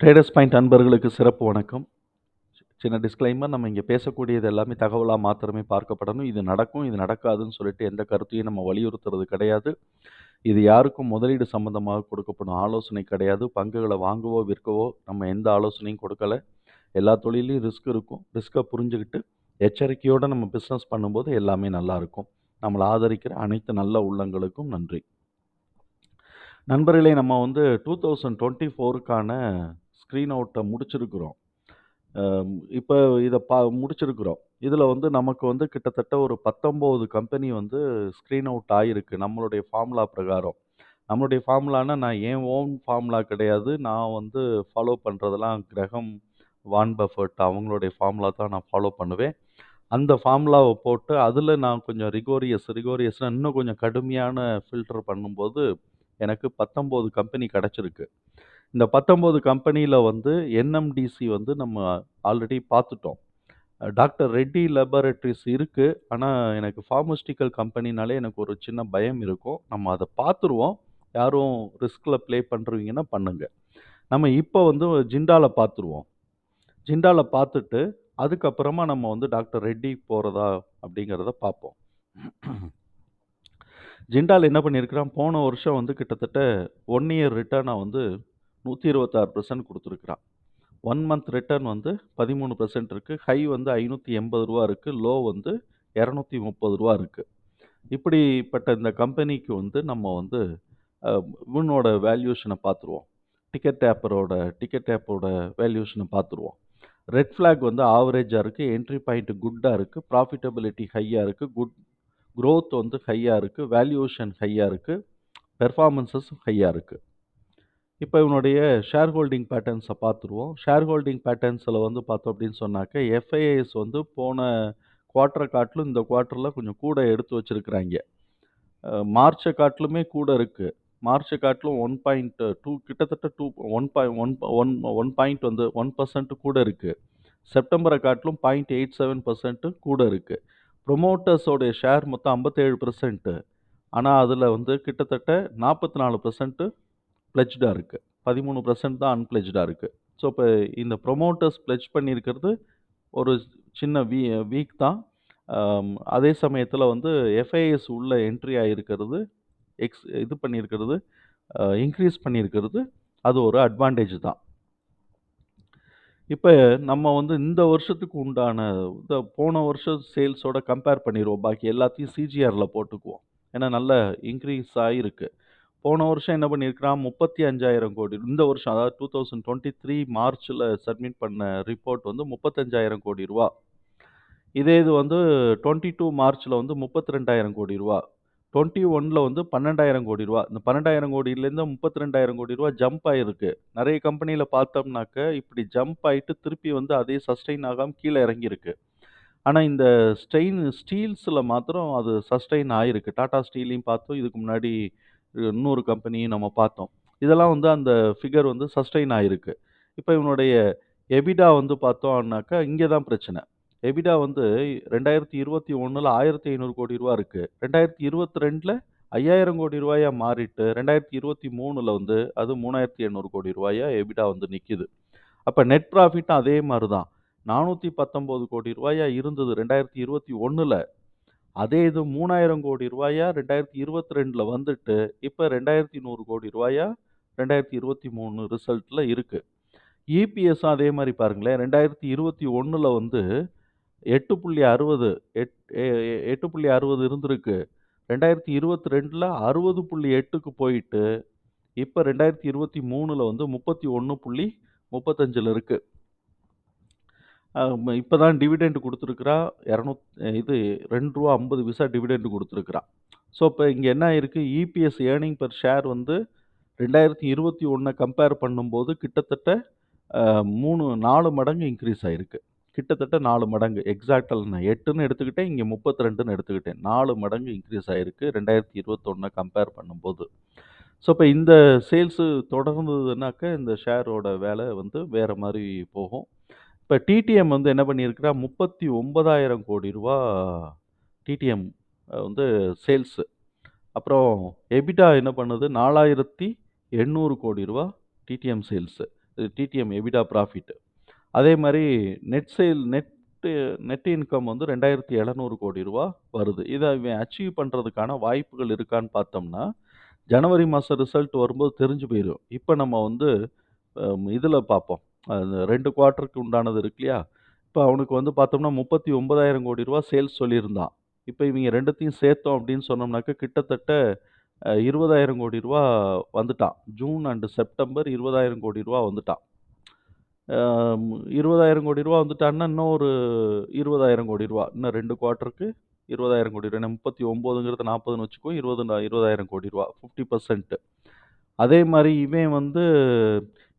Traders point அன்பர்களுக்கு சிறப்பு வணக்கம். சின்ன டிஸ்க்ளைமர் நம்ம இங்கே பேசக்கூடியது எல்லாமே தகவலாக மாத்திரமே பார்க்கப்படணும். இது நடக்கும் இது நடக்காதுன்னு சொல்லிட்டு எந்த கருத்தையும் நம்ம வலியுறுத்துறது கிடையாது. இது யாருக்கும் முதலீடு சம்பந்தமாக கொடுக்கப்படும் ஆலோசனை கிடையாது. பங்குகளை வாங்கவோ விற்கவோ நம்ம எந்த ஆலோசனையும் கொடுக்கல. எல்லா தொழிலையும் ரிஸ்க் இருக்கும். ரிஸ்க்கை புரிஞ்சுக்கிட்டு எச்சரிக்கையோடு நம்ம பிஸ்னஸ் பண்ணும்போது எல்லாமே நல்லாயிருக்கும் நம்மளை ஆதரிக்கிற அனைத்து நல்ல உள்ளங்களுக்கும் நன்றி. நண்பர்களே நம்ம வந்து டூ தௌசண்ட் டுவெண்ட்டி ஃபோருக்கான ஸ்க்ரீன் அவுட்டை முடிச்சிருக்கிறோம். இப்போ இதை பா முடிச்சிருக்கிறோம். இதில் வந்து நமக்கு வந்து கிட்டத்தட்ட ஒரு பத்தொம்போது கம்பெனி வந்து ஸ்க்ரீன் அவுட் ஆகிருக்கு நம்மளுடைய ஃபார்முலா பிரகாரம். நம்மளுடைய ஃபார்முலானா நான் ஏன் ஓன் ஃபார்முலா கிடையாது. நான் வந்து ஃபாலோ பண்ணுறதெல்லாம் கிரகம் வான் பஃபர்ட் அவங்களுடைய ஃபார்முலா தான் நான் ஃபாலோ பண்ணுவேன். அந்த ஃபார்முலாவை போட்டு அதில் நான் கொஞ்சம் ரிகோரியஸ் ரிகோரியஸ்னால் இன்னும் கொஞ்சம் கடுமையான ஃபில்டர் பண்ணும்போது எனக்கு பத்தொம்போது கம்பெனி கிடச்சிருக்கு. இந்த பத்தொம்போது கம்பெனியில் வந்து என்எம்டிசி வந்து நம்ம ஆல்ரெடி பார்த்துட்டோம். டாக்டர் ரெட்டி லெபரட்டரிஸ் இருக்குது ஆனால் எனக்கு ஃபார்மஸ்டிக்கல் கம்பெனினாலே எனக்கு ஒரு சின்ன பயம் இருக்கும். நம்ம அதை பார்த்துருவோம். யாரும் ரிஸ்கில் ப்ளே பண்ணுறீங்கன்னா பண்ணுங்கள் நம்ம இப்போ வந்து ஜிண்டாவில் பார்த்துருவோம். ஜிண்டாவில் பார்த்துட்டு அதுக்கப்புறமா நம்ம வந்து டாக்டர் ரெட்டி போகிறதா அப்படிங்கிறத பார்ப்போம். ஜிண்டால் என்ன பண்ணியிருக்கிறான்? போன வருஷம் வந்து கிட்டத்தட்ட ஒன் இயர் ரிட்டர்னாக வந்து நூற்றி இருபத்தாறு பர்சன்ட் கொடுத்துருக்குறான். ஒன் மந்த் ரிட்டர்ன் வந்து பதிமூணு பர்சன்ட் இருக்குது ஹை வந்து ஐநூற்றி எண்பது ரூபா இருக்குது லோ வந்து இரநூத்தி முப்பது ரூபா இருக்குது இப்படிப்பட்ட இந்த கம்பெனிக்கு வந்து நம்ம வந்து இவனோட வேல்யூஷனை பார்த்துருவோம். டிக்கெட் ஆப்பரோட டிக்கெட் ஆப்போட வேல்யூஷனை பார்த்துருவோம். ரெட் ஃப்ளாக் வந்து ஆவரேஜாக இருக்குது என்ட்ரி பாயிண்ட் குட்டாக இருக்குது ப்ராஃபிட்டபிலிட்டி ஹையாக இருக்குது குட் க்ரோத் வந்து ஹையாக இருக்குது வேல்யூஷன் ஹையாக இருக்குது பெர்ஃபார்மன்ஸஸ் ஹையாக இருக்குது இப்போ இவனுடைய ஷேர் ஹோல்டிங் பேட்டர்ன்ஸை பார்த்துருவோம். ஷேர் ஹோல்டிங் பேட்டர்ன்ஸில் வந்து பார்த்தோம் அப்படின்னு சொன்னாக்க எஃப்ஐஎஸ் வந்து போன குவார்ட்டரை காட்டிலும் இந்த குவார்ட்டரில் கொஞ்சம் கூட எடுத்து வச்சுருக்குறாங்க. மார்ச்சை காட்டிலுமே கூட இருக்குது மார்ச்சை காட்டிலும் ஒன் பாயிண்ட் டூ கிட்டத்தட்ட டூ ஒன் பாய் ஒன் ஒன் ஒன் பாயிண்ட் வந்து ஒன் பர்சன்ட் கூட இருக்குது செப்டம்பரை காட்டிலும் பாயிண்ட் எயிட் செவன் பர்சன்ட்டு கூட இருக்குது ப்ரொமோட்டர்ஸோடைய ஷேர் மொத்தம் ஐம்பத்தேழு பர்சன்ட்டு ஆனால் அதில் வந்து கிட்டத்தட்ட நாற்பத்தி நாலு பர்சன்ட்டு பிளெஜ்டாக இருக்குது பதிமூணு பர்சன்ட் தான் அன்பிளெஜ்டாக இருக்குது ஸோ இப்போ இந்த ப்ரொமோட்டர்ஸ் பிளெஜ் பண்ணியிருக்கிறது ஒரு சின்ன வீ வீக் தான். அதே சமயத்தில் வந்து எஃப்ஐஎஸ் உள்ள என்ட்ரி ஆகிருக்கிறது எக்ஸ் இது பண்ணியிருக்கிறது இன்க்ரீஸ் பண்ணியிருக்கிறது அது ஒரு அட்வான்டேஜ் தான். இப்போ நம்ம வந்து இந்த வருஷத்துக்கு உண்டான இந்த போன வருஷம் சேல்ஸோட கம்பேர் பண்ணிடுவோம் பாக்கி எல்லாத்தையும் சிஜிஆரில் போட்டுக்குவோம். ஏன்னா நல்ல இன்க்ரீஸ் ஆகிருக்கு போன வருஷம் என்ன பண்ணியிருக்கிறான்? முப்பத்தி அஞ்சாயிரம் கோடி. இந்த வருஷம் அதாவது டூ தௌசண்ட் டுவெண்ட்டி த்ரீ மார்ச்சில் சப்மிட் பண்ண ரிப்போர்ட் வந்து முப்பத்தஞ்சாயிரம் கோடி ரூபா. இதே இது வந்து டுவெண்ட்டி டூ மார்ச்சில் வந்து முப்பத்தி ரெண்டாயிரம் கோடி ரூபா. டுவெண்ட்டி ஒனில் வந்து பன்னெண்டாயிரம் கோடி ரூபா. இந்த பன்னெண்டாயிரம் கோடியிலேருந்து முப்பத்தி ரெண்டாயிரம் கோடி ரூபா ஜம்ப் ஆகிருக்கு நிறைய கம்பெனியில் பார்த்தோம்னாக்க இப்படி ஜம்ப் ஆகிட்டு திருப்பி வந்து அதே சஸ்டெயின் ஆகாமல் கீழே இறங்கியிருக்கு. ஆனால் இந்த ஸ்டெயின் ஸ்டீல்ஸில் மாத்திரம் அது சஸ்டெயின் ஆகிருக்கு டாடா ஸ்டீலையும் பார்த்தோம். இதுக்கு முன்னாடி இன்னொரு கம்பெனியும் நம்ம பார்த்தோம். இதெல்லாம் வந்து அந்த ஃபிகர் வந்து சஸ்டெயின் ஆகிருக்கு இப்போ இவனுடைய எபிடா வந்து பார்த்தோம்னாக்கா இங்கே தான் பிரச்சனை. எபிடா வந்து ரெண்டாயிரத்தி இருபத்தி ஒன்றில் ஆயிரத்தி ஐநூறு கோடி ரூபா இருக்குது ரெண்டாயிரத்தி இருபத்தி ரெண்டில் ஐயாயிரம் கோடி ரூபாயாக மாறிட்டு ரெண்டாயிரத்தி இருபத்தி மூணில் வந்து அது மூணாயிரத்தி எண்ணூறு கோடி ரூபாயாக எபிடா வந்து நிற்கிது அப்போ நெட் ப்ராஃபிட்டும் அதே மாதிரி தான். நானூற்றி பத்தொம்போது கோடி ரூபாயாக இருந்தது ரெண்டாயிரத்தி இருபத்தி ஒன்றில் அதே இது மூணாயிரம் கோடி ரூபாயா? ரெண்டாயிரத்தி இருபத்தி ரெண்டில் வந்துட்டு இப்போ ரெண்டாயிரத்தி நூறு கோடி ரூபாயா? ரெண்டாயிரத்தி இருபத்தி மூணு ரிசல்ட்டில் இருக்குது இபிஎஸும் அதே மாதிரி பாருங்களேன் ரெண்டாயிரத்தி இருபத்தி ஒன்றில் வந்து எட்டு புள்ளி அறுபது எட் எட்டு புள்ளி அறுபது இருந்திருக்கு. ரெண்டாயிரத்தி இருபத்தி ரெண்டில் அறுபது புள்ளி எட்டுக்கு போயிட்டு இப்போ ரெண்டாயிரத்தி இருபத்தி மூணில் வந்து முப்பத்தி ஒன்று புள்ளி முப்பத்தஞ்சில் இருக்குது இப்போ தான் டிவிடெண்ட் கொடுத்துருக்குறா. இரநூத் இது ரெண்டு ரூபா ஐம்பது விசா டிவிடெண்ட் கொடுத்துருக்குறா. ஸோ இப்போ இங்கே என்ன இருக்குது இபிஎஸ் ஏர்னிங் பர் ஷேர் வந்து ரெண்டாயிரத்தி இருபத்தி ஒன்றை கம்பேர் பண்ணும்போது கிட்டத்தட்ட மூணு நாலு மடங்கு இன்க்ரீஸ் ஆகிருக்கு கிட்டத்தட்ட நாலு மடங்கு. எக்ஸாக்டில் நான் எட்டுன்னு எடுத்துக்கிட்டேன் இங்கே முப்பத்தி ரெண்டுன்னு எடுத்துக்கிட்டேன். நாலு மடங்கு இன்க்ரீஸ் ஆகிருக்கு ரெண்டாயிரத்தி இருபத்தொன்னை கம்பேர் பண்ணும்போது. ஸோ இப்போ இந்த சேல்ஸு தொடர்ந்ததுனாக்க இந்த ஷேரோட வேலை வந்து வேறு மாதிரி போகும். இப்போ டிடிஎம் வந்து என்ன பண்ணியிருக்கிறா முப்பத்தி ஒன்பதாயிரம் கோடி ரூபா டிடிஎம் வந்து சேல்ஸு அப்புறம் எபிடா என்ன பண்ணுது நாலாயிரத்தி எண்ணூறு கோடி ரூபா TTM sales TTM EBITDA profit. அதே மாரி net sale net net income வந்து 2,700 கோடி ரூபா வருது. இத இவன் அச்சீவ் பண்றதுக்கான வாய்ப்புகள் இருக்கான்னு பார்த்தோம்னா, ஜனவரி மாசம் ரிசல்ட் வரும்போது தெரிஞ்சு போயிரும். இப்ப நம்ம வந்து அ இதுல பார்ப்போம். அந்த ரெண்டு குவார்ட்டருக்கு உண்டானது இருக்கு இல்லையா? இப்போ அவனுக்கு வந்து பார்த்தோம்னா முப்பத்தி ஒன்பதாயிரம் கோடி ரூபா சேல்ஸ் சொல்லியிருந்தான். இப்போ இவங்க ரெண்டுத்தையும் சேர்த்தோம் அப்படின்னு சொன்னோம்னாக்கா கிட்டத்தட்ட இருபதாயிரம் கோடி ரூபா வந்துட்டான். ஜூன் அண்டு செப்டம்பர் இருபதாயிரம் கோடி ரூபா வந்துட்டான். இருபதாயிரம் கோடி ரூபா வந்துட்டான்னா இன்னும் ஒரு இருபதாயிரம் கோடி ரூபா. இன்னும் ரெண்டு குவார்ட்டருக்கு இருபதாயிரம் கோடி ரூபா. முப்பத்தி ஒம்போதுங்கிறது நாற்பதுன்னு வச்சுக்கோ இருபது இருபதாயிரம் கோடி ரூபா. Fifty percent. அதே மாதிரி இவன் வந்து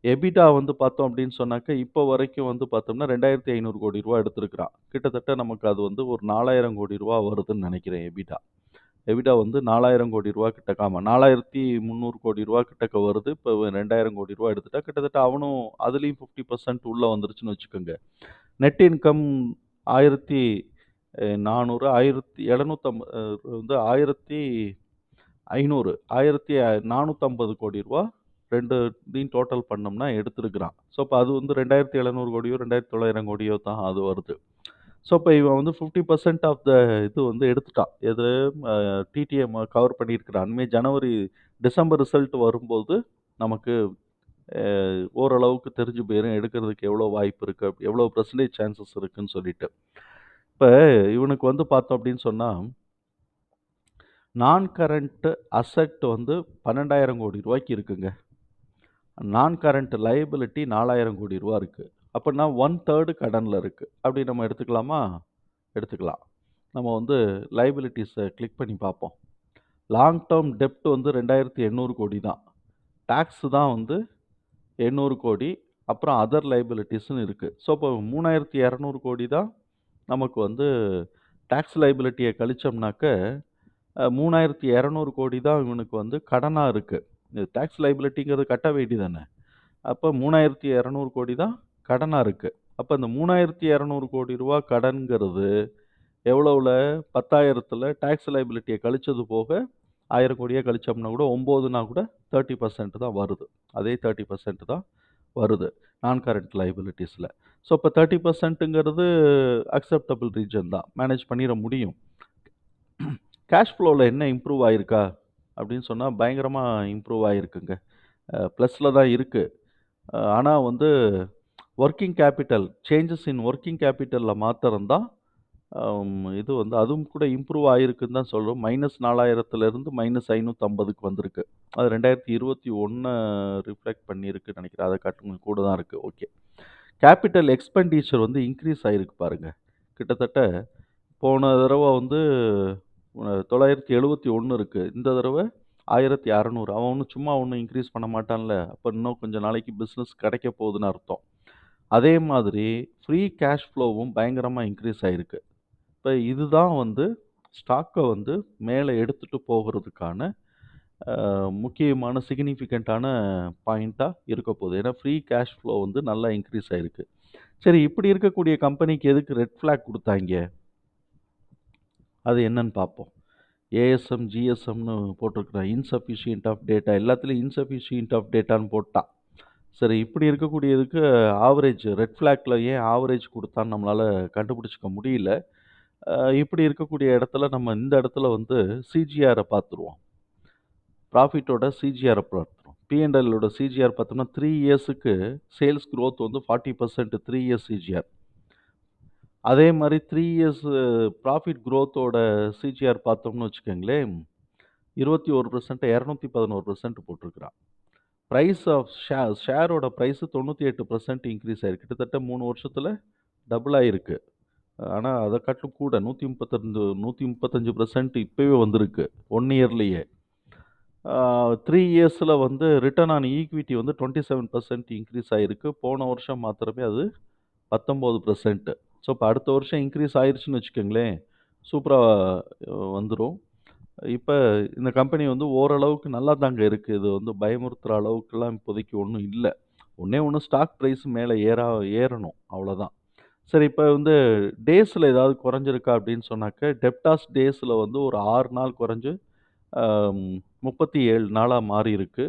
எபிடா வந்து பார்த்தோம் அப்படின்னு சொன்னாக்க இப்போ வரைக்கும் வந்து பார்த்தோம்னா ரெண்டாயிரத்தி ஐநூறு கோடி ரூபா எடுத்திருக்கிறான். கிட்டத்தட்ட நமக்கு அது வந்து ஒரு நாலாயிரம் கோடி ரூபா வருதுன்னு நினைக்கிறேன் எபிடா எபிடா வந்து நாலாயிரம் கோடி ரூபா கிட்டக்க நாலாயிரத்தி முந்நூறு கோடி ரூபா கிட்டக்க வருது. இப்போ ரெண்டாயிரம் கோடி ரூபா எடுத்துட்டா கிட்டத்தட்ட அவனும் அதுலேயும் ஃபிஃப்டி பர்சன்ட் உள்ளே வந்துருச்சுன்னு வச்சுக்கோங்க. நெட் இன்கம் ஆயிரத்தி நானூறு ஆயிரத்தி எழுநூத்தம்ப வந்து ஆயிரத்தி ஐநூறு ஆயிரத்தி நானூற்றம்பது கோடி ரூபா ரெண்டு இதையும் டோட்டல் பண்ணோம்னா எடுத்திருக்கிறான். ஸோ, இப்போ அது வந்து ரெண்டாயிரத்து எழுநூறு கோடியோ ரெண்டாயிரத்தி தொள்ளாயிரம் கோடியோ தான் அது வருது. ஸோ, இப்போ இவன் வந்து 50% ஆஃப் த இது வந்து எடுத்துட்டான். எது டிடிஎம் கவர் பண்ணியிருக்கிறான். அண்மை ஜனவரி டிசம்பர் ரிசல்ட் வரும்போது நமக்கு ஓரளவுக்கு தெரிஞ்சு போயிடும் எடுக்கிறதுக்கு எவ்வளோ வாய்ப்பு இருக்குது எவ்வளோ பர்சன்டேஜ் சான்சஸ் இருக்குன்னு சொல்லிட்டு. இப்போ இவனுக்கு வந்து பார்த்தோம் அப்படின்னு சொன்னால் நான் கரண்ட்டு அசெட் வந்து பன்னெண்டாயிரம் கோடி ரூபாய்க்கு இருக்குங்க. நான் கரண்ட் லயபிலிட்டி ரூ. 4,000,00,00,000 இருக்கு. அப்பன்னா 1/3 கடன்ல இருக்கு. அப்படி நம்ம எடுத்துக்கலாமா? எடுத்துக்கலாம். நம்ம வந்து லைபிலிட்டிஸை கிளிக் பண்ணி பார்ப்போம். லாங் டேர்ம் டெப்ட் வந்து 2,800,00,00,000 தான். டேக்ஸு தான் வந்து எண்ணூறு கோடி அப்புறம் அதர் லைபிலிட்டிஸ்னு இருக்குது ஸோ, இப்போ மூணாயிரத்தி இரநூறு கோடி தான் நமக்கு வந்து டேக்ஸ் லைபிலிட்டியை கழித்தோம்னாக்க கழிச்சோம்னாக்க, அ 3,200,00,00,000 தான் இவனுக்கு வந்து கடனாக இருக்குது இந்த டேக்ஸ் லைபிலிட்டிங்கிறது கட்ட வேண்டி தானே. அப்ப 3,200,00,00,000 தான் கடனாக இருக்குது அப்போ இந்த மூணாயிரத்தி இரநூறு கோடி ரூபா கடன்கிறது எவ்வளோவில் பத்தாயிரத்தில் டேக்ஸ் லைபிலிட்டியை கழித்தது போக ஆயிரம் கோடியாக கழிச்சோம்னா கூட ஒம்போதுனா கூட 30% தான் வருது. அதே 30% தான் வருது. நான் கரண்ட் லைபிலிட்டிஸில் ஸோ, இப்போ தேர்ட்டி பர்சன்ட்டுங்கிறது அக்செப்டபிள் ரீஜன் தான். மேனேஜ் பண்ணிட முடியும். கேஷ் ஃப்ளோவில் என்ன இம்ப்ரூவ் ஆயிருக்கா? அப்படின்னு சொன்னால் பயங்கரமாக இம்ப்ரூவ் ஆகிருக்குங்க ப்ளஸில் தான் இருக்குது ஆனால் வந்து working capital changes in working கேபிட்டலில் மாத்திரம் தான் இது வந்து அதுவும் கூட இம்ப்ரூவ் ஆகிருக்குன்னு தான் சொல்கிறோம் மைனஸ் நாலாயிரத்துலேருந்து மைனஸ் ஐநூற்றம்பதுக்கு வந்திருக்கு. அது 2021 ரிஃப்ளெக்ட் பண்ணியிருக்குன்னு நினைக்கிறேன். அதை காட்டிலும் கூட தான் இருக்குது ஓகே. கேப்பிட்டல் எக்ஸ்பெண்டிச்சர் வந்து இன்க்ரீஸ் ஆகிருக்கு பாருங்கள் கிட்டத்தட்ட போன தடவை வந்து தொள்ளாயிரத்தி எழுபத்தி ஒன்று இருக்குது இந்த தடவை ஆயிரத்தி அறநூறு அவன் ஒன்றும் சும்மா ஒன்றும் இன்க்ரீஸ் பண்ண மாட்டான்ல. அப்போ இன்னும் கொஞ்சம் நாளைக்கு பிஸ்னஸ் கிடைக்க போகுதுன்னு அர்த்தம். அதே மாதிரி ஃப்ரீ கேஷ் ஃப்ளோவும் பயங்கரமாக இன்க்ரீஸ் ஆகிருக்கு இப்போ இதுதான் வந்து ஸ்டாக்கை வந்து மேலே எடுத்துகிட்டு போகிறதுக்கான முக்கியமான சிக்னிஃபிகண்ட்டான பாயிண்ட்டாக இருக்க போகுது. ஏன்னா ஃப்ரீ கேஷ் ஃப்ளோ வந்து நல்லா இன்க்ரீஸ் ஆகிருக்கு சரி இப்படி இருக்கக்கூடிய கம்பெனிக்கு எதுக்கு ரெட் ஃப்ளாக் கொடுத்தாங்க அது என்னன்னு பார்ப்போம். ஏஎஸ்எம், ஜிஎஸ்எம்னு போட்டிருக்கிறான். இன்சஃபிஷியன்ட் ஆஃப் டேட்டா எல்லாத்துலேயும் இன்சஃபிஷியன்ட் ஆஃப் டேட்டான்னு போட்டான். சரி இப்படி இருக்கக்கூடியதுக்கு ஆவரேஜ் ரெட் ஃப்ளாக்ல ஏன் ஆவரேஜ் கொடுத்தான்னு நம்மளால கண்டுபிடிச்சிக்க முடியல. இப்படி இருக்கக்கூடிய இடத்துல நம்ம இந்த இடத்துல வந்து சிஜிஆரை பார்த்துருவோம். ப்ராஃபிட்டோட சிஜிஆரை பார்த்துருவோம். பிஎன்எல்லோட சிஜிஆர் பார்த்தோம்னா த்ரீ இயர்ஸுக்கு சேல்ஸ் க்ரோத் வந்து 40% 3 இயர்ஸ் சிஜிஆர். அதே மாதிரி 3 இயர்ஸ் ப்ராஃபிட் குரோத்தோட சிஜிஆர் பார்த்தோம்னு வச்சுக்கோங்களேன், 21% 211% போட்டிருக்கிறான். பிரைஸ் ஆஃப் ஷேர் ஷேரோட பிரைஸ் 98% இன்க்ரீஸ் ஆயிருக்கு. கிட்டத்தட்ட 3 வருஷத்துல டபுள் ஆயிருக்கு. ஆனா அத காட்டிலும் கூட 135 135% இப்பவே வந்திருக்கு. 1 இயர்லயே. ஆ 3 இயர்ஸ்ல வந்து ரிட்டர்ன் ஆன் ஈக்விட்டி வந்து 27% இன்க்ரீஸ் ஆயிருக்கு. போன வருஷம் மாத்திரமே அது 19%. ஸோ, இப்போ அடுத்த வருஷம் இன்க்ரீஸ் ஆயிடுச்சுன்னு வச்சுக்கோங்களேன், சூப்பராக வந்துடும் இப்போ இந்த கம்பெனி வந்து ஓரளவுக்கு நல்லா தாங்க இருக்குது இது வந்து பயமுறுத்துகிற அளவுக்குலாம் இப்போதைக்கு ஒன்றும் இல்லை ஒன்றே ஒன்று ஸ்டாக் ப்ரைஸ் மேலே ஏறா ஏறணும். அவ்வளோதான். சரி இப்போ வந்து டேஸில் ஏதாவது குறைஞ்சிருக்கா அப்படின்னு சொன்னாக்க, டெப்டாஸ் டேஸில் வந்து ஒரு ஆறு நாள் குறைஞ்சு அ 37 நாளா மாறியிருக்கு.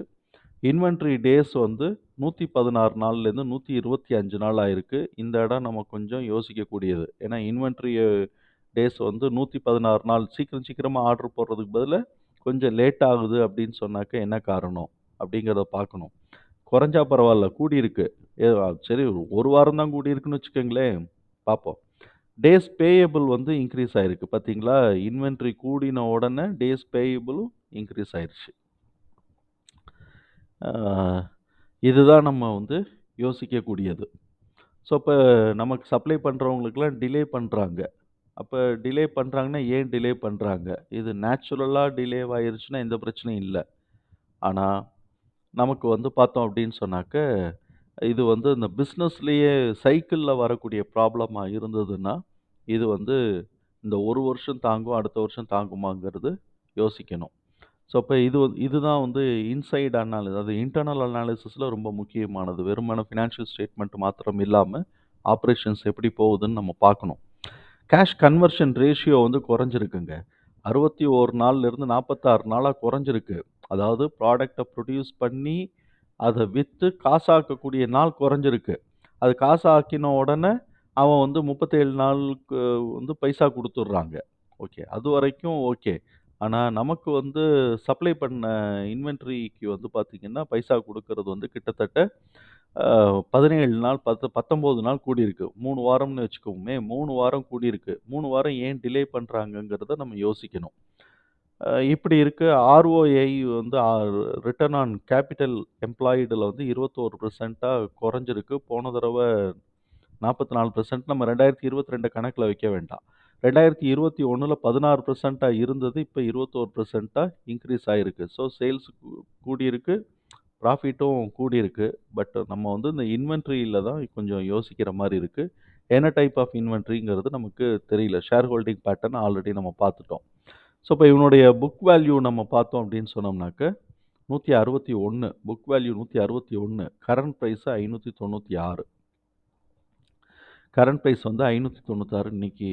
இன்வென்ட்ரி டேஸ் வந்து 116 நாள்லேருந்து 125 நாள் ஆயிருக்கு. இந்த இடம் நம்ம கொஞ்சம் யோசிக்கக்கூடியது. ஏன்னா இன்வென்ட்ரி டேஸ் வந்து 116 நாள் சீக்கிரம் சீக்கிரமாக ஆர்டர் போடுறதுக்கு பதிலாக கொஞ்சம் லேட் ஆகுது அப்படின்னு சொன்னாக்க என்ன காரணம்? அப்படிங்கிறத பார்க்கணும். குறைஞ்சா பரவாயில்ல கூடியிருக்கு. ஏ சரி ஒரு வாரம் தான் கூடியிருக்குன்னு வச்சுக்கோங்களேன் பார்ப்போம். டேஸ் பேயபிள் வந்து இன்க்ரீஸ் ஆயிருக்கு. பார்த்தீங்களா? இன்வென்ட்ரி கூடின உடனே டேஸ் பேயபிளும் இன்க்ரீஸ் ஆயிடுச்சு இதுதான் நம்ம வந்து யோசிக்கக்கூடியது. ஸோ, இப்போ நமக்கு சப்ளை பண்ணுறவங்களுக்குலாம் டிலே பண்ணுறாங்க அப்போ டிலே பண்ணுறாங்கன்னா ஏன் டிலே பண்ணுறாங்க இது நேச்சுரலாக டிலே ஆயிருச்சுன்னா எந்த பிரச்சனையும் இல்லை ஆனால் நமக்கு வந்து பார்த்தோம் அப்படின்னு சொன்னாக்க, இது வந்து இந்த பிஸ்னஸ்லேயே சைக்கிளில் வரக்கூடிய ப்ராப்ளமாக இருந்ததுன்னா, இது வந்து இந்த ஒரு வருஷம் தாங்கும், அடுத்த வருஷம் தாங்குமாங்கிறது யோசிக்கணும். ஸோ, அப்போ இது இதுதான் வந்து இன்சைட் அனாலி அது இன்டர்னல் அனாலிசிஸில் ரொம்ப முக்கியமானது. வெறுமான ஃபினான்ஷியல் ஸ்டேட்மெண்ட் மாத்திரம் இல்லாமல் ஆப்ரேஷன்ஸ் எப்படி போகுதுன்னு நம்ம பார்க்கணும். கேஷ் கன்வர்ஷன் ரேஷியோ வந்து குறைஞ்சிருக்குங்க. 61 நாள்லேருந்து நாற்பத்தாறு நாளாக குறைஞ்சிருக்கு. அதாவது ப்ராடக்டை ப்ரொடியூஸ் பண்ணி, அதை விற்று காசாக்கக்கூடிய நாள் குறைஞ்சிருக்கு. அது காசாக்கின உடனே, அவன் வந்து 37 நாளுக்கு வந்து பைசா கொடுத்துட்றாங்க ஓகே. அது வரைக்கும் ஓகே. ஆனா, நமக்கு வந்து சப்ளை பண்ண இன்வென்டரிக்கு வந்து பார்த்தீங்கன்னா, பைசா குடுக்கறது வந்து கிட்டத்தட்ட அ 17 நாள், பத்து 19 நாள் கூடியிருக்கு. 3 வாரம்னு வச்சுக்குவோமே, 3 வாரம் கூடியிருக்கு. 3 வாரம் ஏன் டிலே பண்றாங்கங்கிறத நம்ம யோசிக்கணும். அ இப்படி இருக்க ஆர்ஓஐ வந்து ரிட்டர்ன் ஆன் கேப்பிட்டல் எம்ப்ளாய்டில் வந்து 21%ஆ குறைஞ்சிருக்கு. போன தடவ 44% நம்ம 2022 கணக்குல வைக்க வேண்டாம். ரெண்டாயிரத்தி இருபத்தி ஒன்றில் பதினாறு பர்சென்ட்டாக இருந்தது. இப்போ இருபத்தோரு பர்சென்ட்டாக இன்க்ரீஸ் ஆகிருக்கு ஸோ, சேல்ஸ் கூடியிருக்கு. ப்ராஃபிட்டும் கூடியிருக்கு. பட் நம்ம வந்து இந்த இன்வென்ட்ரியில் தான் கொஞ்சம் யோசிக்கிற மாதிரி இருக்குது என்ன டைப் ஆஃப் இன்வென்ட்ரிங்கிறது நமக்கு தெரியல. ஷேர் ஹோல்டிங் பேட்டர்ன் ஆல்ரெடி நம்ம பார்த்துட்டோம். ஸோ, இப்போ இவனுடைய புக் வேல்யூ நம்ம பார்த்தோம் அப்படின்னு சொன்னோம்னாக்க, 161 புக் வேல்யூ 161 கரண்ட் ப்ரைஸு ஐநூற்றி தொண்ணூற்றி ஆறு கரண்ட் ப்ரைஸ் வந்து ஐநூற்றி தொண்ணூத்தாறு இன்றைக்கி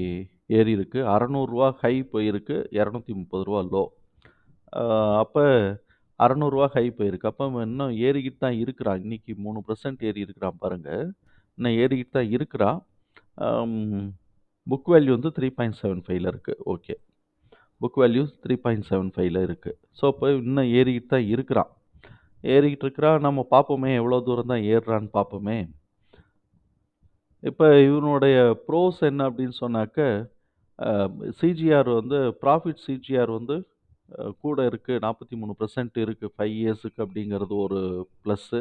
ஏறி இருக்குது அறநூறுரூவா ஹை போயிருக்கு. ரூ. 230 லோ. அப்போ அறநூறுவா ஹை போயிருக்கு. அப்போ இன்னும் ஏறிக்கிட்டு தான் இருக்கிறான். இன்னைக்கு 3% ஏறி இருக்கிறான் பாருங்கள் இன்னும் ஏறிக்கிட்டு தான் இருக்கிறான். புக் வேல்யூ வந்து த்ரீ பாயிண்ட் செவன் ஃபைவ்ல இருக்குது okay. Book value three point seven ஃபைவ்ல இருக்குது ஸோ, இப்போ இன்னும் ஏறிக்கிட்டு தான் இருக்கிறான். ஏறிக்கிட்டு இருக்கிறான். நம்ம பார்ப்போமே, எவ்வளோ தூரம் தான் ஏறுறான்னு பார்ப்போமே. இப்ப இவனுடைய ப்ரோஸ் என்ன அப்படின்னு சொன்னாக்க, அ சிஜிஆர் வந்து ப்ராஃபிட் சிஜிஆர் வந்து அ கூட இருக்கு. 43% இருக்கு 5 இயர்ஸுக்கு அப்படிங்கிறது ஒரு ப்ளஸ்ஸு.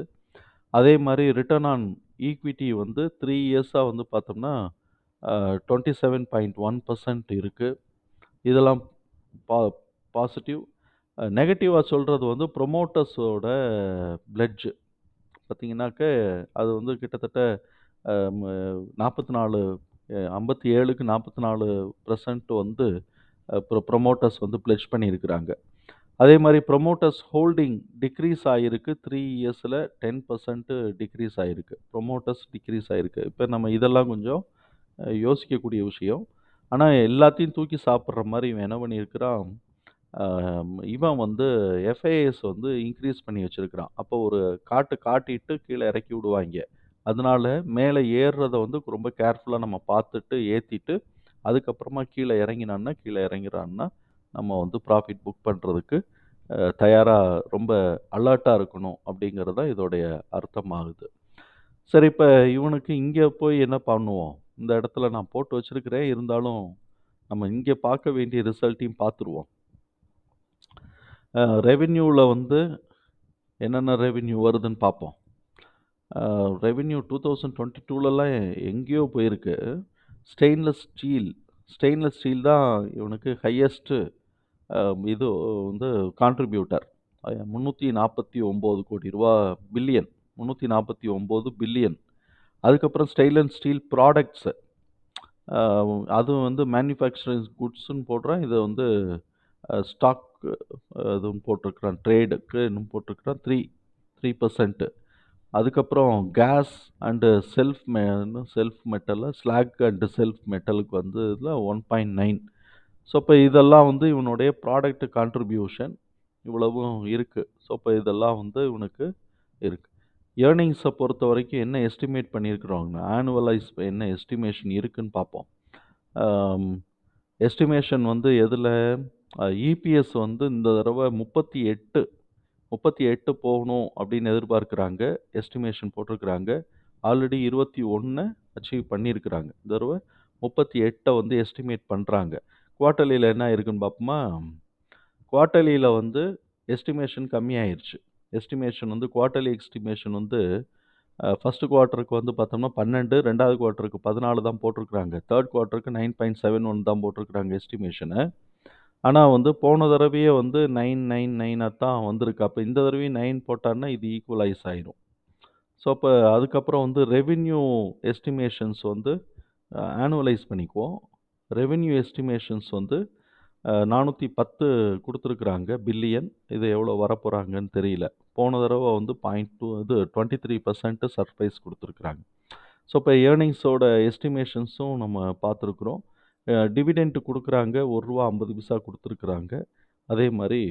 அதே மாரி ரிட்டர்ன் ஆன் ஈக்விட்டி வந்து 3 இயர்ஸா வந்து பார்த்தோம்னா, அ 27.1% இருக்கு. இதெல்லாம் பா பாசிட்டிவ். அ நெகட்டிவா சொல்றது வந்து ப்ரொமோட்டர்ஸோட பிளெட்ஜ். பார்த்தீங்கன்னாக்க, அது வந்து கிட்டத்தட்ட நாற்பத்தி நாலு ஐம்பத்தி ஏழுக்கு நாற்பத்தி நாலு பர்சன்ட் வந்து அ ப்ரொமோட்டர்ஸ் வந்து பிளெஜ் பண்ணியிருக்கிறாங்க. அதே மாதிரி ப்ரொமோட்டர்ஸ் ஹோல்டிங் டிக்ரீஸ் ஆகிருக்கு த்ரீ இயர்ஸில் டென் பர்சன்ட்டு டிக்ரீஸ் ஆகிருக்கு ப்ரொமோட்டர்ஸ் டிக்ரீஸ் ஆகிருக்கு இப்போ நம்ம இதெல்லாம் கொஞ்சம் யோசிக்கக்கூடிய விஷயம். ஆனால் எல்லாத்தையும் தூக்கி சாப்பிட்ற மாதிரி இவன் என்ன பண்ணியிருக்கிறான், இவன் வந்து எஃப்ஐஎஸ் வந்து இன்க்ரீஸ் பண்ணி வச்சிருக்கிறான். அப்போ ஒரு காட்டு காட்டிட்டு கீழே இறக்கி விடுவாங்க அதனால மேலே ஏறுறத வந்து ரொம்ப கேர்ஃபுல்லாக நம்ம பார்த்துட்டு ஏற்றிட்டு அதுக்கப்புறமா கீழே இறங்கினான்னா, கீழே இறங்கிறான்னா, நம்ம வந்து ப்ராஃபிட் புக் பண்ணுறதுக்கு தயாராக ரொம்ப அலர்ட்டாக இருக்கணும் அப்படிங்கிறது தான் இதோடைய அர்த்தமாகுது. சரி, இப்போ இவனுக்கு இங்கே போய் என்ன பண்ணுவோம்? இந்த இடத்துல நான் போட்டு வச்சிருக்கிறேன். இருந்தாலும், நம்ம இங்கே பார்க்க வேண்டிய ரிசல்ட்டையும் பார்த்துருவோம். ரெவென்யூவில் வந்து என்னென்ன ரெவென்யூ வருதுன்னு பார்ப்போம். அ ரெவென்யூ 2022லலாம் எங்கேயோ போயிருக்கு. ஸ்டெயின்லெஸ் ஸ்டீல் ஸ்டெயின்லெஸ் ஸ்டீல் தான் இவனுக்கு ஹையஸ்ட்டு அ இது வந்து கான்ட்ரிபியூட்டர். அ ரூ. 349,00,00,000 பில்லியன் 349 பில்லியன். அதுக்கப்புறம் ஸ்டெயின்லெஸ் ஸ்டீல் ப்ராடக்ட்ஸு அ அதுவும் வந்து மேனுஃபேக்சரிங் குட்ஸ்ன்னு போடுறான். இத வந்து அ ஸ்டாக் இதுவும் போட்டிருக்கிறான். ட்ரேடுக்குன்னு போட்டிருக்கிறான். 3 3%. அதுக்கப்புறம் கேஸ் அண்டு செல்ஃப் மெ செல்ஃப் மெட்டலில் ஸ்லாக் அண்டு செல்ஃப் மெட்டலுக்கு வந்து இதில் ஒன் பாயிண்ட் நைன் ஸோ, இப்போ இதெல்லாம் வந்து இவனுடைய ப்ராடக்ட் கான்ட்ரிபியூஷன். இவ்வளவும் இருக்குது ஸோ, இப்போ இதெல்லாம் வந்து இவனுக்கு இருக்குது ஏர்னிங்ஸை பொறுத்த வரைக்கும் என்ன எஸ்டிமேட் பண்ணியிருக்கிறோம்னா, ஆனுவலைஸ் என்ன எஸ்டிமேஷன் இருக்குன்னு பார்ப்போம். எஸ்டிமேஷன் வந்து எதில் இபிஎஸ் வந்து இந்த தடவை முப்பத்தி எட்டு 38 38 போகணும் அப்படின்னு எதிர்பார்க்குறாங்க எஸ்டிமேஷன் போட்டிருக்கிறாங்க. ஆல்ரெடி 21 அச்சீவ் பண்ணியிருக்கிறாங்க. இந்த தடவ 38 வந்து எஸ்டிமேட் பண்ணுறாங்க குவார்ட்டர்லில என்ன இருக்குன்னு பார்ப்போமா? குவார்ட்டர்லில வந்து எஸ்டிமேஷன் கம்மியாயிருச்சு. எஸ்டிமேஷன் வந்து குவார்ட்டர்லி எஸ்டிமேஷன் வந்து ஃபஸ்ட்டு ஃபர்ஸ்ட் குவார்ட்டருக்கு வந்து பார்த்தோம்னா 12, 2வது குவார்ட்டருக்கு 14 தான் போட்டிருக்கிறாங்க. தேர்ட் குவார்ட்டருக்கு 9.71 தான் போட்டிருக்கிறாங்க எஸ்டிமேஷனை ஆனா வந்து போன தடவையே வந்து 999 தான் வந்திருக்கு. அப்ப இந்த தடவையும் 9 போட்டான்னா இது ஈக்குவலைஸ் ஆயிரும். ஸோ, அப்ப அதுக்கப்புறம் வந்து ரெவென்யூ எஸ்டிமேஷன்ஸ் வந்து அ ஆனுவலைஸ் பண்ணிக்குவோம். ரெவென்யூ எஸ்டிமேஷன்ஸ் வந்து அ 410 கொடுத்துருக்குறாங்க பில்லியன். இது எவ்வளோ வரப்போறாங்கன்னு தெரியல. போன தடவ வந்து 0.2 இது 23% சர்ப்ரைஸ் கொடுத்துருக்குறாங்க ஸோ, இப்ப ஏர்னிங்ஸோட எஸ்டிமேஷன்ஸும் நம்ம பார்த்துருக்குறோம். டிவிடெண்ட் கொடுக்குறாங்க ஒரு ரூபா ஐம்பது பைசா கொடுத்துருக்குறாங்க அதே மாதிரி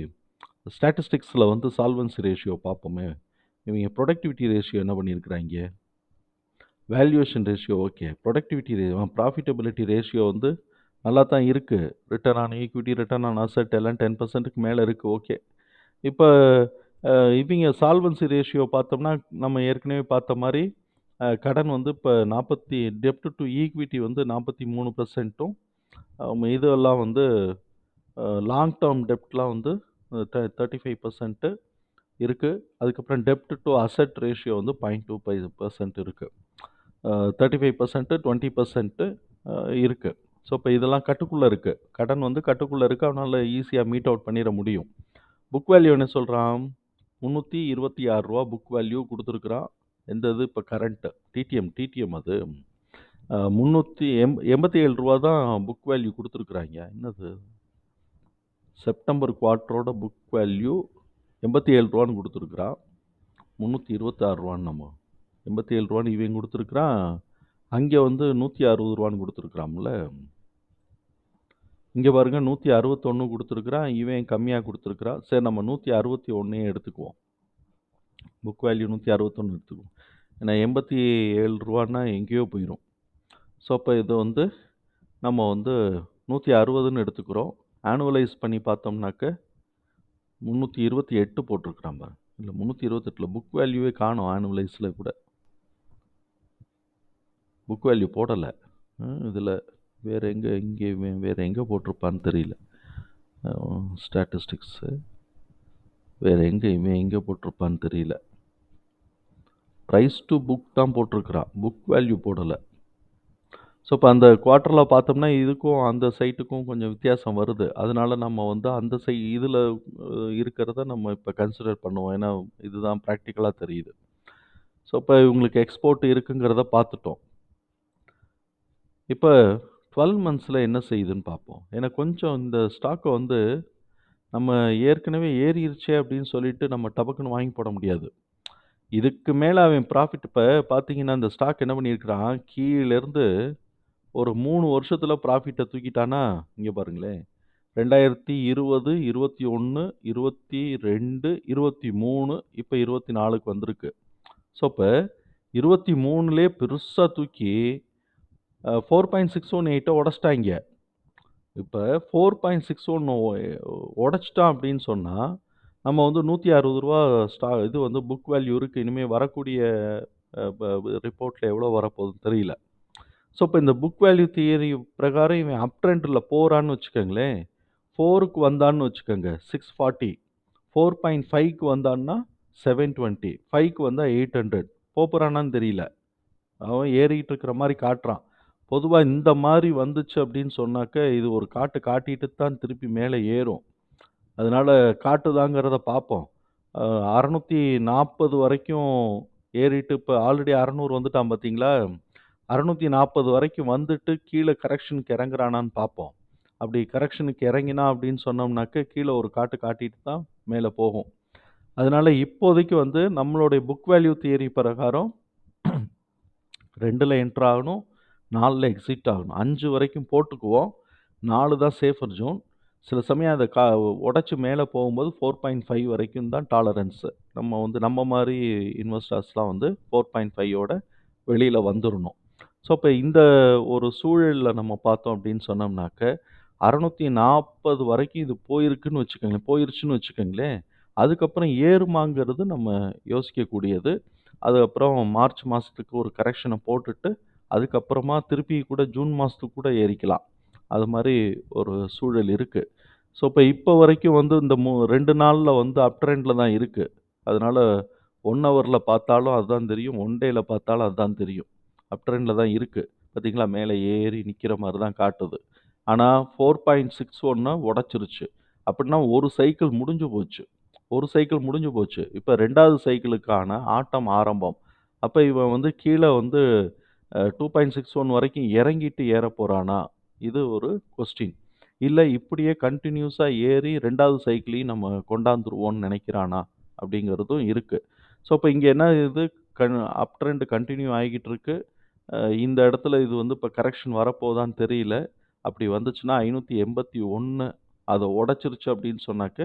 ஸ்டாட்டிஸ்டிக்ஸில் வந்து சால்வன்சி ரேஷியோ பார்ப்போமே. இவங்க ப்ரொடக்டிவிட்டி ரேஷியோ என்ன பண்ணியிருக்கிறாங்க valuation ratio okay. Productivity profitability ratio வந்து நல்லா தான் இருக்குது return on equity, return on asset எல்லாம் டென் பர்சன்ட்டுக்கு மேலே இருக்குது ஓகே. இப்போ இவங்க சால்வன்சி ரேஷியோ பார்த்தோம்னா, நம்ம ஏற்கனவே பார்த்த மாதிரி கடன் வந்து இப்போ நாற்பத்தி டெப்ட் டு ஈக்விட்டி வந்து நாற்பத்தி மூணு பர்சன்ட்டும் அம் இதெல்லாம் வந்து அ லாங் டேர்ம் டெப்ட்லாம் வந்து தேர்ட்டி ஃபைவ் பர்சன்ட்டு இருக்குது அதுக்கப்புறம் டெப்ட் டு அசெட் ரேஷியோ வந்து பாயிண்ட் டூ ஃபைவ் பர்சன்ட் இருக்குது thirty five percent twenty percent இருக்குது ஸோ, இப்போ இதெல்லாம் கட்டுக்குள்ளே இருக்குது கடன் வந்து கட்டுக்குள்ளே இருக்குது அவனால் ஈஸியாக மீட் அவுட் பண்ணிட முடியும். புக் வேல்யூ என்ன சொல்கிறான் முந்நூற்றி இருபத்தி ஆறுரூவா புக் வேல்யூ கொடுத்துருக்குறான். எந்த இது இப்போ கரண்ட்டு டிடிஎம் டிடிஎம் அது. அ 387 தான் புக் வேல்யூ கொடுத்துருக்குறாங்க என்னது? செப்டம்பர் குவார்ட்டரோட புக் வேல்யூ ரூ. 87ன்னு குடுத்துருக்கிறான். ரூ. 326 நம்ம. ரூ. 87 இவன் குடுத்துருக்கிறான். அங்க வந்து ரூ. 160ன்னு குடுத்துருக்கிறான்ல. இங்க பாருங்க 161 குடுத்துருக்கிறான். இவன் கம்மியா குடுத்துருக்கிறான். சரி நம்ம 161யே எடுத்துக்குவோம். புக் வேல்யூ 161 எடுத்துக்குவோம். ஏன்னா ரூ. 87ன்னா எங்கேயோ போயிரும். ஸோ, அப்போ இது வந்து நம்ம வந்து 160ன்னு எடுத்துக்கிறோம். ஆனுவலைஸ் பண்ணி பார்த்தோம்னாக்க 328 போட்டிருக்கிறான் பாருங்க. இல்ல 328 புக் வேல்யூவே காணும் ஆனுவலைஸில் கூட. புக் வேல்யூ போடலை இதில் வேறு எங்கே இங்கே வேறு எங்கே போட்டிருப்பான்னு தெரியல. ஸ்டாட்டிஸ்டிக்ஸு. வேறு எங்கே இவன் போட்டிருப்பான்னு தெரியல. ப்ரைஸ் டூ புக் தான் போட்டிருக்கிறான். புக் வேல்யூ போடலை ஸோ, இப்போ அந்த குவார்ட்டரில் பார்த்தோம்னா, இதுக்கும் அந்த சைட்டுக்கும் கொஞ்சம் வித்தியாசம் வருது. அதனால நம்ம வந்து அந்த சை இதில் இருக்கிறத நம்ம இப்போ கன்சிடர் பண்ணுவோம். ஏன்னா, இதுதான் ப்ராக்டிக்கலாக தெரியுது. ஸோ, இப்போ இவங்களுக்கு எக்ஸ்போர்ட் இருக்குங்கிறத பார்த்துட்டோம். இப்போ டுவெல் மந்த்ஸில் என்ன செய்யுதுன்னு பார்ப்போம். ஏன்னா கொஞ்சம் இந்த ஸ்டாக்கை வந்து நம்ம ஏற்கனவே ஏறிடுச்சே அப்படின்னு சொல்லிட்டு நம்ம டபக்குன்னு வாங்கி போட முடியாது. இதுக்கு மேலே அவன் ப்ராஃபிட் இப்போ பார்த்தீங்கன்னா, இந்த ஸ்டாக் என்ன பண்ணியிருக்கிறான், கீழேருந்து ஒரு மூணு வருஷத்தில் ப்ராஃபிட்டை தூக்கிட்டானா இங்கே பாருங்களேன் ரெண்டாயிரத்தி இருபது இருபத்தி ஒன்று இருபத்தி ரெண்டு இருபத்தி மூணு இப்போ இருபத்தி நாலுக்கு வந்திருக்கு. ஸோ இப்போ இருபத்தி மூணுலே பெருசாக தூக்கி ஃபோர் பாயிண்ட் சிக்ஸ் ஒன் எயிட்டை உடச்சிட்டாங்க. இப்போ ஃபோர் பாயிண்ட் சிக்ஸ் ஒன் உடச்சிட்டான் அப்படின்னு சொன்னால் நம்ம வந்து நூற்றி அறுபது ரூபா ஸ்டா இது வந்து புக் வேல்யூ இருக்குது இனிமேல் வரக்கூடிய ரிப்போர்ட்டில் எவ்வளோ வரப்போகுதுன்னு தெரியல. ஸோ, இப்போ இந்த புக் வேல்யூ தியரி பிரகாரம் இவன் அப் ட்ரெண்ட்ல போறான்னு வச்சுக்கங்களேன். 4க்கு வந்தான்னு வச்சுக்கங்க 640 4.5க்கு வந்தான்னா 720 5க்கு வந்தா 800 போப்போறானான்னு தெரியல. அவன் ஏறிக்கிட்டு இருக்கிற மாரி காட்டுறான். பொதுவா இந்த மாரி வந்துச்சு அப்படின்னு சொன்னாக்க, இது ஒரு காட்டு காட்டிட்டு தான் திருப்பி மேலே ஏறும். அதனால காட்டுதாங்கிறத பார்ப்போம். அ 640 வரைக்கும் ஏறிட்டு இப்போ ஆல்ரெடி 600 வந்துட்டான் பார்த்தீங்களா? 640 வரைக்கும் வந்துட்டு கீழே கரெக்ஷனுக்கு இறங்குறானான்னு பார்ப்போம். அப்படி கரெக்ஷனுக்கு இறங்கினா அப்படின்னு சொன்னோம்னாக்க, கீழே ஒரு காட்டு காட்டிட்டு தான் மேலே போகும். அதனால இப்போதைக்கு வந்து நம்மளுடைய புக் வேல்யூ தியரி பிரகாரம் ரெண்டில் என்ட்ரு ஆகணும். நாலில் எக்ஸிட் ஆகணும். அஞ்சு வரைக்கும் போட்டுக்குவோம். நாலு தான் சேஃபர் ஜோன். சில சமயம் அதை கா உடச்சி மேலே போகும்போது 4.5 வரைக்கும் தான் டாலரன்ஸு. நம்ம வந்து நம்ம மாதிரி இன்வெஸ்டர்ஸ்லாம் வந்து ஃபோர் பாயிண்ட் ஃபைவோட வெளியில் வந்துடணும் ஸோ, அப்ப இந்த ஒரு சூழல்ல நம்ம பார்த்தோம் அப்படின்னு சொன்னோம்னாக்க, 640 வரைக்கும் இது போயிருக்குன்னு வச்சுக்கங்களேன் போயிருச்சுன்னு வச்சுக்கங்களேன். அதுக்கப்புறம் ஏறுமாங்கிறது நம்ம யோசிக்கக்கூடியது. அதுக்கப்புறம் மார்ச் மாசத்துக்கு ஒரு கரெக்ஷன போட்டுட்டு, அதுக்கப்புறமா திருப்பி கூட ஜூன் மாசத்துக்கு கூட ஏறிக்கலாம். அது மாரி ஒரு சூழல் இருக்கு. ஸோ, இப்ப இப்ப வரைக்கும் வந்து இந்த மு 2 நாள்ல வந்து அப் ட்ரெண்ட்ல தான் இருக்கு. அதனால 1 ஹவர்ல பார்த்தாலும் அதுதான் தெரியும். ஒன் டேல பார்த்தாலும் அதுதான் தெரியும். அப்ட்ரெண்டில் தான் இருக்குது பார்த்தீங்களா? மேலே ஏறி நிற்கிற மாதிரி தான் காட்டுது. ஆனால் ஃபோர் பாயிண்ட் சிக்ஸ் ஒன்று உடச்சிருச்சு அப்படின்னா ஒரு சைக்கிள் முடிஞ்சு போச்சு. ஒரு சைக்கிள் முடிஞ்சு போச்சு. இப்போ ரெண்டாவது சைக்கிளுக்கான ஆட்டம் ஆரம்பம். அப்போ இவன் வந்து கீழே வந்து டூ பாயிண்ட் சிக்ஸ் ஒன் வரைக்கும் இறங்கிட்டு ஏற போகிறானா இது ஒரு கொஸ்டின். இல்லை இப்படியே கண்டினியூஸாக ஏறி ரெண்டாவது சைக்கிளையும் நம்ம கொண்டாந்துருவோன்னு நினைக்கிறானா? அப்படிங்கிறதும் இருக்குது ஸோ, இப்போ இங்கே என்ன இது கன் அப் ட்ரெண்ட் கண்டினியூ ஆகிக்கிட்டு இருக்குது அ இந்த இடத்துல இது வந்து இப்போ கரெக்ஷன் வரப்போதான்னு தெரியல. அப்படி வந்துச்சுன்னா 581 அத உடைச்சிருச்சு அப்படின்னு சொன்னாக்க,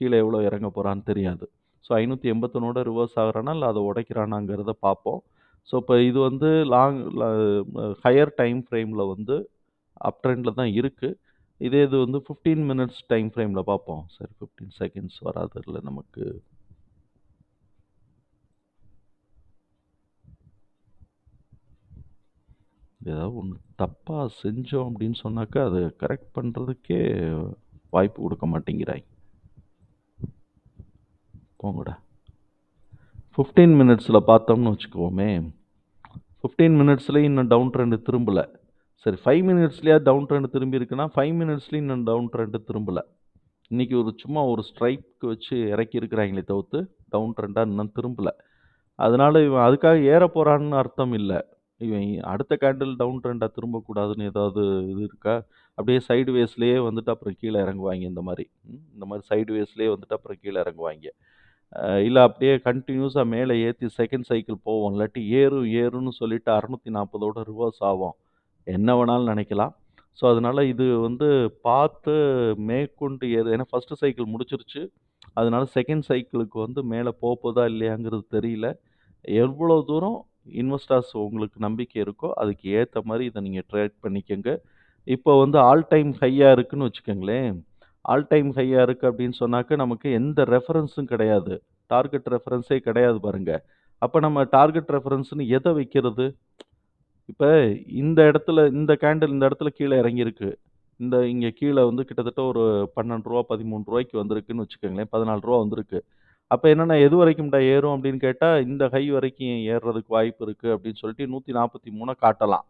கீழ எவ்வளோ இறங்கப் போறான்னு தெரியாது. ஸோ, 581ஓட ரிவர்ஸ் ஆகுறானா? இல்ல அத உடைக்கிறானாங்கிறத பார்ப்போம். ஸோ, இப்போ இது வந்து லாங் ல ஹையர் டைம் ஃப்ரேம்ல வந்து அப் ட்ரெண்ட்ல தான் இருக்கு. இதே இது வந்து 15 மினிட்ஸ் டைம் ஃப்ரேம்ல பார்ப்போம். சரி 15 செகண்ட்ஸ் வராதுல்ல நமக்கு. ஏதாவது ஒன்று தப்பாக செஞ்சோம் அப்படின்னு சொன்னாக்கா அதை கரெக்ட் பண்ணுறதுக்கே வாய்ப்பு கொடுக்க மாட்டேங்கிறாய். போங்கடா. ஃபிஃப்டீன் மினிட்ஸில் பார்த்தோம்னு வச்சுக்கோமே. ஃபிஃப்டீன் மினிட்ஸ்லேயும் இன்னும் டவுன் ட்ரெண்டு திரும்பல. சரி ஃபைவ் மினிட்ஸ்லேயே டவுன் ரெண்டு திரும்பி இருக்குன்னா ஃபைவ் மினிட்ஸ்லேயும் இன்னும் டவுன் ட்ரெண்டு திரும்பலை. இன்னைக்கு ஒரு சும்மா ஒரு ஸ்ட்ரைக்கு வச்சு இறக்கி இருக்கிறாங்களே தவிர்த்து, டவுன் ட்ரெண்டாக இன்னும் திரும்பலை. அதனால் இவன் அதுக்காக ஏறப் போகிறான்னு அர்த்தம் இல்லை. இவன் அடுத்த கேண்டில் டவுன் ட்ரெண்டாக திரும்பக்கூடாதுன்னு ஏதாவது இது இருக்கா? அப்படியே சைடு வேஸ்லேயே வந்துட்டு அப்புறம் கீழே இறங்குவாங்க இந்த மாதிரி இந்த மாதிரி சைடு வேஸ்லேயே வந்துட்டு அப்புறம் கீழே இறங்குவாங்க இல்லை அப்படியே கண்டினியூஸாக மேலே ஏற்றி செகண்ட் சைக்கிள் போவோம். இல்லாட்டி ஏறும் ஏறும்னு சொல்லிட்டு 640ஓட ரிவர்ஸ் ஆகும் என்ன வேணாலும் நினைக்கலாம். ஸோ, அதனால் இது வந்து பார்த்து மேற்கொண்டு ஏறு ஏன்னா ஃபஸ்ட்டு சைக்கிள் முடிச்சிருச்சு. அதனால செகண்ட் சைக்கிளுக்கு வந்து மேலே போப்போதா இல்லையாங்கிறது தெரியல. எவ்வளோ தூரம் இன்வெஸ்டர்ஸ் உங்களுக்கு நம்பிக்கை இருக்கோ, அதுக்கு ஏற்ற மாதிரி இதை நீங்கள் ட்ரேட் பண்ணிக்கோங்க இப்போ வந்து ஆல் டைம் ஹையாக இருக்குன்னு வச்சுக்கோங்களேன் ஆல் டைம் ஹையாக இருக்குது அப்படின்னு சொன்னாக்க, நமக்கு எந்த ரெஃபரன்ஸும் கிடையாது. டார்கெட் ரெஃபரன்ஸே கிடையாது பாருங்கள் அப்போ நம்ம டார்கெட் ரெஃபரன்ஸ்னு எதை வைக்கிறது? இப்போ இந்த இடத்துல இந்த கேண்டில் இந்த இடத்துல கீழே இறங்கியிருக்கு. இந்த இங்கே கீழே வந்து கிட்டத்தட்ட ஒரு பன்னெண்டு ரூபா பதிமூணு ரூபாய்க்கு வந்திருக்குன்னு வச்சுக்கோங்களேன் பதினாலு ரூபா வந்திருக்கு. அப்ப என்னன்னா எது வரைக்கும்டா ஏறும் அப்படின்னு கேட்டா, இந்த ஹை வரைக்கும் ஏறுறதுக்கு வாய்ப்பு இருக்கு அப்படின்னு சொல்லிட்டு 143 காட்டலாம்.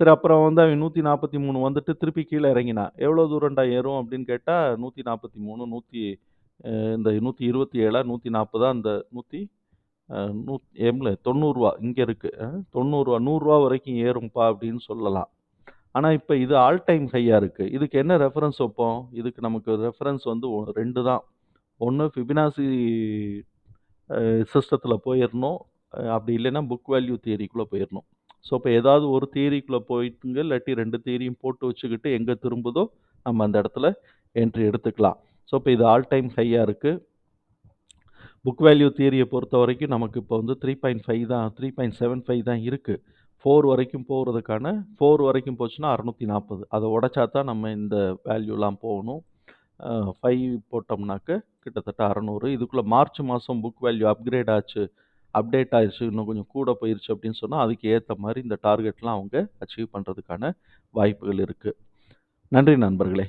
சரி அப்புறம் வந்து அவன் 143 வந்துட்டு திருப்பி கீழ இறங்கினான். எவ்வளோ தூரம்டா ஏறும் அப்படின்னு கேட்டா 143 நூத்தி அ இந்த 127 140 அந்த நூத்தி அ நூ எம்ல ரூ. 90 இங்க இருக்கு. அ ரூ. 90 ரூ. 100 வரைக்கும் ஏறும்பா அப்படின்னு சொல்லலாம். ஆனா இப்ப இது ஆல் டைம் ஹையா இருக்கு. இதுக்கு என்ன ரெஃபரன்ஸ் வைப்போம்? இதுக்கு நமக்கு ரெஃபரன்ஸ் வந்து ஒ 2 தான். ஒன்று ஃபிபினாசி சிஸ்டத்தில் போயிடணும் அப்படி இல்லைன்னா புக் வேல்யூ தியரிக்குள்ளே போயிடணும் ஸோ, இப்போ ஏதாவது ஒரு தியரிக்குள்ளே போயிட்டுங்க, இல்லாட்டி ரெண்டு தியரியும் போட்டு வச்சுக்கிட்டு எங்கே திரும்புதோ, நம்ம அந்த இடத்துல என்ட்ரி எடுத்துக்கலாம். ஸோ, இப்போ இது ஆல் டைம் ஹையாக இருக்குது புக் வேல்யூ தியரியை பொறுத்த வரைக்கும் நமக்கு இப்போ வந்து 3.5 தான் 3.75 தான் இருக்குது ஃபோர் வரைக்கும் போகிறதுக்கான ஃபோர் வரைக்கும் போச்சுன்னா அறநூற்றி நாற்பது அதை உடைச்சா தான் நம்ம இந்த வேல்யூலாம் போகணும். ஃபைவ் போட்டோம்னாக்க கிட்டத்தட்ட அறநூறு இதுக்குள்ளே மார்ச் மாதம் புக் வேல்யூ அப்கிரேட் ஆச்சு. அப்டேட் ஆயிடுச்சு இன்னும் கொஞ்சம் கூட போயிடுச்சு அப்படின்னு சொன்னால் அதுக்கு ஏற்ற மாதிரி இந்த டார்கெட்லாம் அவங்க அச்சீவ் பண்ணுறதுக்கான வாய்ப்புகள் இருக்குது நன்றி நண்பர்களே!